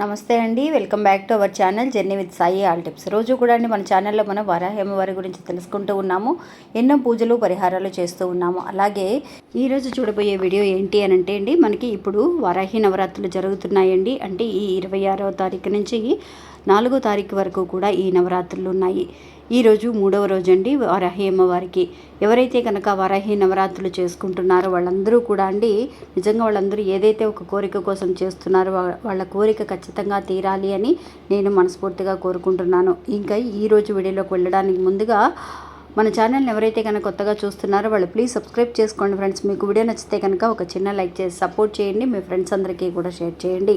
నమస్తే అండి welcome back to our channel journey with Sai all tips. రోజు కూడా అండి మన ఛానల్లో మనం వరాహేమ వారి గురించి తెలుసుకుంటూ ఉన్నాము ఎన్నో పూజలు పరిహారాలు చేస్తూ ఉన్నాము. అలాగే ఈరోజు చూడబోయే వీడియో ఏంటి అని అంటే అండి మనకి ఇప్పుడు వరాహి నవరాత్రులు జరుగుతున్నాయండి. అంటే ఈ ఇరవై ఆరవ తారీఖు నుంచి నాలుగో తారీఖు వరకు కూడా ఈ నవరాత్రులు ఉన్నాయి. ఈరోజు మూడవ రోజు అండి వారాహి అమ్మవారికి ఎవరైతే కనుక వారాహి నవరాత్రులు చేసుకుంటున్నారో వాళ్ళందరూ కూడా అండి నిజంగా వాళ్ళందరూ ఏదైతే ఒక కోరిక కోసం చేస్తున్నారో వాళ్ళ కోరిక ఖచ్చితంగా తీరాలి అని నేను మనస్ఫూర్తిగా కోరుకుంటున్నాను. ఇంకా ఈరోజు వీడియోలోకి వెళ్ళడానికి ముందుగా మన ఛానల్ని ఎవరైతే కనుక కొత్తగా చూస్తున్నారో వాళ్ళు ప్లీజ్ సబ్స్క్రైబ్ చేసుకోండి ఫ్రెండ్స్. మీకు వీడియో నచ్చితే కనుక ఒక చిన్న లైక్ చేసి సపోర్ట్ చేయండి. మీ ఫ్రెండ్స్ అందరికీ కూడా షేర్ చేయండి.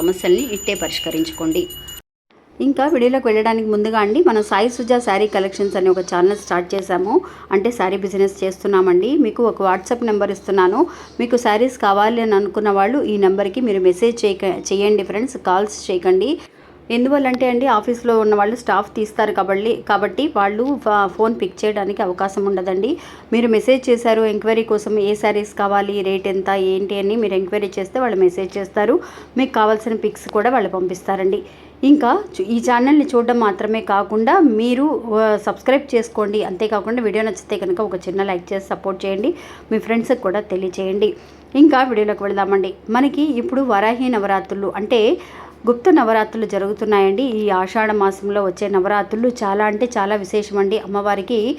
సమస్యల్ని ఇట్టే పరిష్కరించుకోండి. ఇంకా వీడియోలోకి వెళ్ళడానికి ముందుగా అండి మనం సాయి సుజా శారీ కలెక్షన్స్ అనే ఒక ఛానల్ స్టార్ట్ చేశాము. అంటే శారీ బిజినెస్ చేస్తున్నామండి. మీకు ఒక వాట్సాప్ నెంబర్ ఇస్తున్నాను. మీకు శారీస్ కావాలి అని అనుకున్న వాళ్ళు ఈ నెంబర్కి మీరు మెసేజ్ చేయండి ఫ్రెండ్స్. కాల్స్ చేయకండి. ఎందువల్లంటే అండి ఆఫీస్లో ఉన్న వాళ్ళు స్టాఫ్ తీస్తారు కాబట్టి కాబట్టి వాళ్ళు ఫోన్ పిక్ చేయడానికి అవకాశం ఉండదండి. మీరు మెసేజ్ చేశారు ఎంక్వైరీ కోసం ఏ శారీస్ కావాలి రేట్ ఎంత ఏంటి అని మీరు ఎంక్వైరీ చేస్తే వాళ్ళు మెసేజ్ చేస్తారు. మీకు కావాల్సిన పిక్స్ కూడా వాళ్ళు పంపిస్తారండి. ఇంకా ఈ ఛానల్ని చూడడం మాత్రమే కాకుండా మీరు సబ్స్క్రైబ్ చేసుకోండి. అంతేకాకుండా వీడియో నచ్చితే కనుక ఒక చిన్న లైక్ చేసి సపోర్ట్ చేయండి. మీ ఫ్రెండ్స్కి కూడా తెలియచేయండి. ఇంకా వీడియోలోకి వెళదామండి. మనకి ఇప్పుడు వరాహి నవరాత్రులు అంటే గుప్త నవరాత్రులు జరుగుతున్నాయండి. ఈ ఆషాఢ మాసంలో వచ్చే నవరాత్రులు చాలా అంటే చాలా విశేషమండి. అమ్మవారికి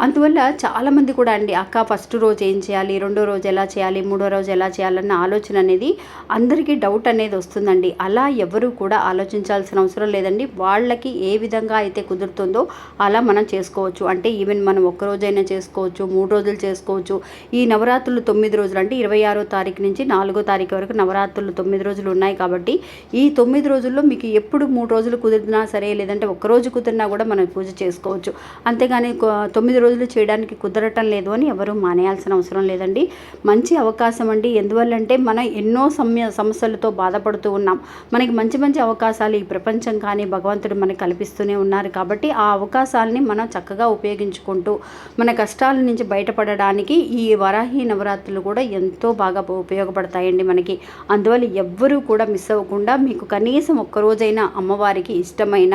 అందువల్ల చాలామంది కూడా అండి అక్క ఫస్ట్ రోజు ఏం చేయాలి? రెండో రోజు ఎలా చేయాలి? మూడో రోజు ఎలా చేయాలన్న ఆలోచన అనేది అందరికీ డౌట్ అనేది వస్తుందండి. అలా ఎవరు కూడా ఆలోచించాల్సిన అవసరం లేదండి. వాళ్ళకి ఏ విధంగా అయితే కుదురుతుందో అలా మనం చేసుకోవచ్చు. అంటే ఈవెన్ మనం ఒక్క రోజైనా చేసుకోవచ్చు మూడు రోజులు చేసుకోవచ్చు. ఈ నవరాత్రులు తొమ్మిది రోజులు అంటే ఇరవై ఆరో తారీఖు నుంచి నాలుగో తారీఖు వరకు నవరాత్రులు తొమ్మిది రోజులు ఉన్నాయి కాబట్టి ఈ తొమ్మిది రోజుల్లో మీకు ఎప్పుడు మూడు రోజులు కుదిరినా సరే లేదంటే ఒక్క రోజు కుదిరినా కూడా మనం పూజ చేసుకోవచ్చు. అంతేగాని తొమ్మిది రోజులు చేయడానికి కుదరటం లేదు అని ఎవరు మానేయాల్సిన అవసరం లేదండి. మంచి అవకాశం అండి. ఎందువల్లంటే మనం ఎన్నో సమయ సమస్యలతో బాధపడుతూ ఉన్నాం. మనకి మంచి మంచి అవకాశాలు ఈ ప్రపంచం కానీ భగవంతుడు మనకి కల్పిస్తూనే ఉన్నారు కాబట్టి ఆ అవకాశాలని మనం చక్కగా ఉపయోగించుకుంటూ మన కష్టాల నుంచి బయటపడడానికి ఈ వరాహి నవరాత్రులు కూడా ఎంతో బాగా ఉపయోగపడతాయండి మనకి. అందువల్ల ఎవ్వరూ కూడా మిస్ అవ్వకుండా మీకు కనీసం ఒక్కరోజైనా అమ్మవారికి ఇష్టమైన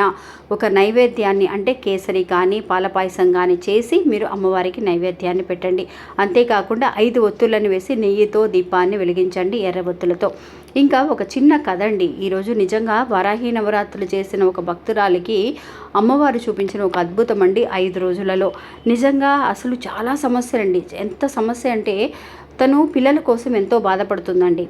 ఒక నైవేద్యాన్ని అంటే కేసరి కానీ పాల పాయసం కానీ చేసి మీరు అమ్మవారికి నైవేద్యాన్ని పెట్టండి. అంతేకాకుండా ఐదు ఒత్తులను వేసి నెయ్యితో దీపాన్ని వెలిగించండి ఎర్ర ఒత్తులతో. ఇంకా ఒక చిన్న కథ అండి ఈరోజు నిజంగా వరాహి నవరాత్రులు చేసిన ఒక భక్తురాలికి అమ్మవారు చూపించిన ఒక అద్భుతం అండి ఐదు రోజులలో. నిజంగా అసలు చాలా సమస్యలండి. ఎంత సమస్య అంటే తను పిల్లల కోసం ఎంతో బాధపడుతుందండి.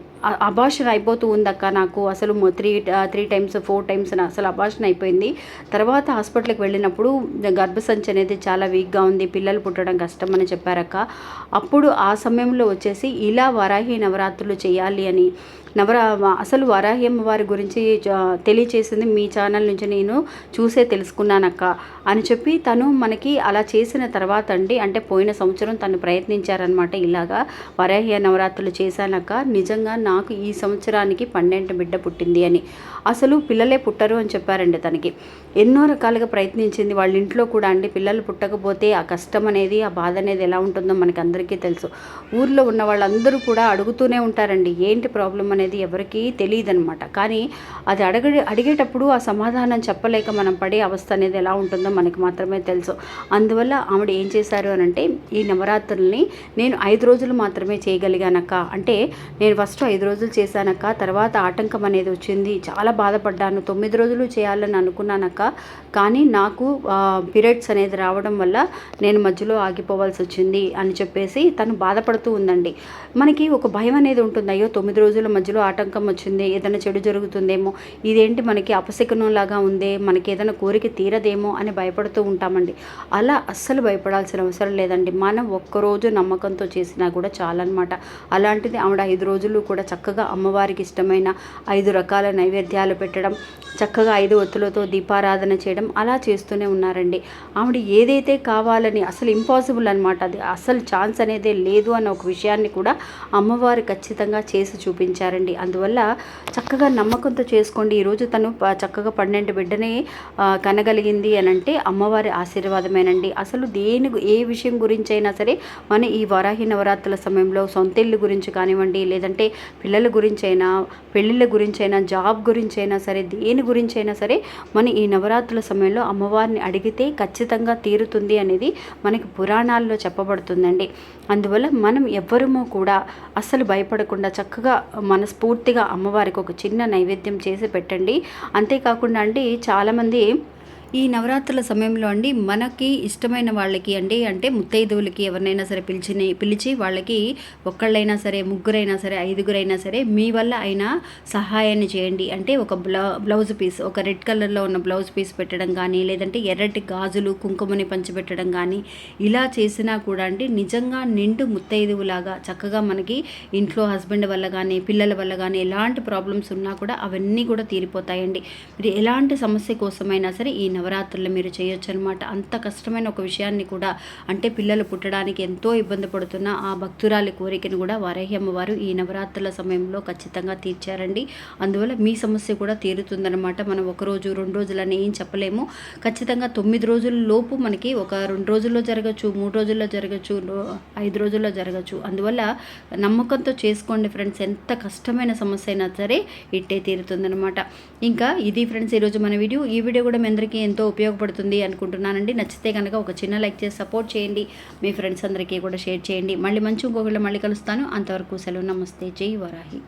అభాషణ అయిపోతూ ఉందక్క నాకు. అసలు three three times four times అసలు అభాషణ అయిపోయింది. తర్వాత హాస్పిటల్కి వెళ్ళినప్పుడు గర్భసంచి అనేది చాలా వీక్గా ఉంది. పిల్లలు పుట్టడం కష్టం అని చెప్పారక్క. అప్పుడు ఆ సమయంలో వచ్చేసి ఇలా వరాహి నవరాత్రులు చేయాలి అని నవరా అసలు వరాహి అమ్మవారి గురించి తెలియచేసింది మీ ఛానల్ నుంచి నేను చూసే తెలుసుకున్నానక్క అని చెప్పి తను మనకి అలా చేసిన తర్వాత అండి అంటే పోయిన సంవత్సరం తను ప్రయత్నించారనమాట ఇలాగా. వరాహి నవరాత్రులు చేశానక్క. నిజంగా నాకు ఈ సంవత్సరానికి పన్నెండు బిడ్డ పుట్టింది అని. అసలు పిల్లలే పుట్టరు అని చెప్పారండి తనకి. ఎన్నో రకాలుగా ప్రయత్నించింది. వాళ్ళ ఇంట్లో కూడా అండి పిల్లలు పుట్టకపోతే ఆ కష్టం అనేది ఆ బాధ అనేది ఎలా ఉంటుందో మనకి అందరికీ తెలుసు. ఊర్లో ఉన్న వాళ్ళందరూ కూడా అడుగుతూనే ఉంటారండి. ఏంటి ప్రాబ్లం అనేది ఎవరికీ తెలియదు అనమాట కానీ అది అడగ అడిగేటప్పుడు ఆ సమాధానం చెప్పలేక మనం పడే అవస్థ అనేది ఎలా ఉంటుందో మనకి మాత్రమే తెలుసు. అందువల్ల ఆవిడ ఏం చేశారు అని అంటే ఈ నవరాత్రుల్ని నేను ఐదు రోజులు మాత్రమే మాత్రమే చేయగలిగానక్క. అంటే నేను ఫస్ట్ ఐదు రోజులు చేశానక్క. తర్వాత ఆటంకం అనేది వచ్చింది. చాలా బాధపడ్డాను. తొమ్మిది రోజులు చేయాలని అనుకున్నానక్క. కానీ నాకు పీరియడ్స్ అనేది రావడం వల్ల నేను మధ్యలో ఆగిపోవాల్సి వచ్చింది అని చెప్పేసి తను బాధపడుతూ ఉందండి. మనకి ఒక భయం అనేది ఉంటుంది. అయ్యో తొమ్మిది రోజుల మధ్యలో ఆటంకం వచ్చింది. ఏదైనా చెడు జరుగుతుందేమో. ఇదేంటి మనకి అపశకనం లాగా ఉందే? మనకి ఏదైనా కోరిక తీరదేమో అని భయపడుతూ ఉంటామండి. అలా అస్సలు భయపడాల్సిన అవసరం లేదండి. మనం ఒక్కరోజు నమ్మకంతో చేసినా కూడా చాలా. చాలన్నమాట అలాంటిది ఆవిడ ఐదు రోజులు కూడా చక్కగా అమ్మవారికి ఇష్టమైన ఐదు రకాల నైవేద్యాలు పెట్టడం చక్కగా ఐదు ఒత్తులతో దీపారాధన చేయడం అలా చేస్తూనే ఉన్నారండి. ఆవిడ ఏదైతే కావాలని అసలు ఇంపాసిబుల్ అనమాట అది అసలు ఛాన్స్ అనేది లేదు అన్న ఒక విషయాన్ని కూడా అమ్మవారు ఖచ్చితంగా చేసి చూపించారండి. అందువల్ల చక్కగా నమ్మకంతో చేసుకోండి. ఈరోజు తను చక్కగా పన్నెండు బిడ్డని కనగలిగింది అని అంటే అమ్మవారి ఆశీర్వాదమేనండి. అసలు దేని ఏ విషయం గురించి అయినా సరే మన ఈ వరాహి నవరాత్రుల సమయంలో సొంత ఇల్లు గురించి కానివ్వండి లేదంటే పిల్లల గురించి అయినా పెళ్ళిళ్ళ గురించి అయినా జాబ్ గురించి అయినా సరే దేని గురించి అయినా సరే మన ఈ నవరాత్రుల సమయంలో అమ్మవారిని అడిగితే ఖచ్చితంగా తీరుతుంది అనేది మనకి పురాణాల్లో చెప్పబడుతుందండి. అందువల్ల మనం ఎవ్వరము కూడా అస్సలు భయపడకుండా చక్కగా మనస్ఫూర్తిగా అమ్మవారికి ఒక చిన్న నైవేద్యం చేసి పెట్టండి. అంతేకాకుండా అండి చాలామంది ఈ నవరాత్రుల సమయంలో అండి మనకి ఇష్టమైన వాళ్ళకి అండి అంటే ముత్తైదువులకి ఎవరినైనా సరే పిలిచి పిలిచి వాళ్ళకి ఒక్కళ్ళైనా సరే ముగ్గురైనా సరే ఐదుగురైనా సరే మీ వల్ల అయినా సహాయాన్ని చేయండి. అంటే ఒక బ్లౌ బ్లౌజ్ పీస్ ఒక రెడ్ కలర్లో ఉన్న బ్లౌజ్ పీస్ పెట్టడం కానీ లేదంటే ఎర్రటి గాజులు కుంకుమని పంచిపెట్టడం కానీ ఇలా చేసినా కూడా అండి నిజంగా నిండు ముత్తైదువులాగా చక్కగా మనకి ఇంట్లో హస్బెండ్ వల్ల కానీ పిల్లల వల్ల కానీ ఎలాంటి ప్రాబ్లమ్స్ ఉన్నా కూడా అవన్నీ కూడా తీరిపోతాయండి. మీరు ఎలాంటి సమస్య కోసమైనా సరే ఈ నవరాత్రులు మీరు చేయొచ్చు అనమాట అంత కష్టమైన ఒక విషయాన్ని కూడా అంటే పిల్లలు పుట్టడానికి ఎంతో ఇబ్బంది పడుతున్న ఆ భక్తురాలి కోరికను కూడా వారాహి అమ్మవారు ఈ నవరాత్రుల సమయంలో ఖచ్చితంగా తీర్చారండి. అందువల్ల మీ సమస్య కూడా తీరుతుందనమాట మనం ఒక రోజు రెండు రోజులని ఏం చెప్పలేము. ఖచ్చితంగా తొమ్మిది రోజుల లోపు మనకి ఒక రెండు రోజుల్లో జరగచ్చు మూడు రోజుల్లో జరగచ్చు ఐదు రోజుల్లో జరగచ్చు. అందువల్ల నమ్మకంతో చేసుకోండి ఫ్రెండ్స్. ఎంత కష్టమైన సమస్య అయినా సరే ఇట్టే తీరుతుందనమాట ఇంకా ఇది ఫ్రెండ్స్ ఈరోజు మన వీడియో. ఈ వీడియో కూడా మీ అందరికీ ఎంతో ఉపయోగపడుతుంది అనుకుంటున్నానండి. నచ్చితే కనుక ఒక చిన్న లైక్ చేసి సపోర్ట్ చేయండి. మీ ఫ్రెండ్స్ అందరికీ కూడా షేర్ చేయండి. మళ్ళీ మంచి ఇంకొకళ్ళు మళ్ళీ కలుస్తాను. అంతవరకు సెలవు. నమస్తే. జై వరాహి.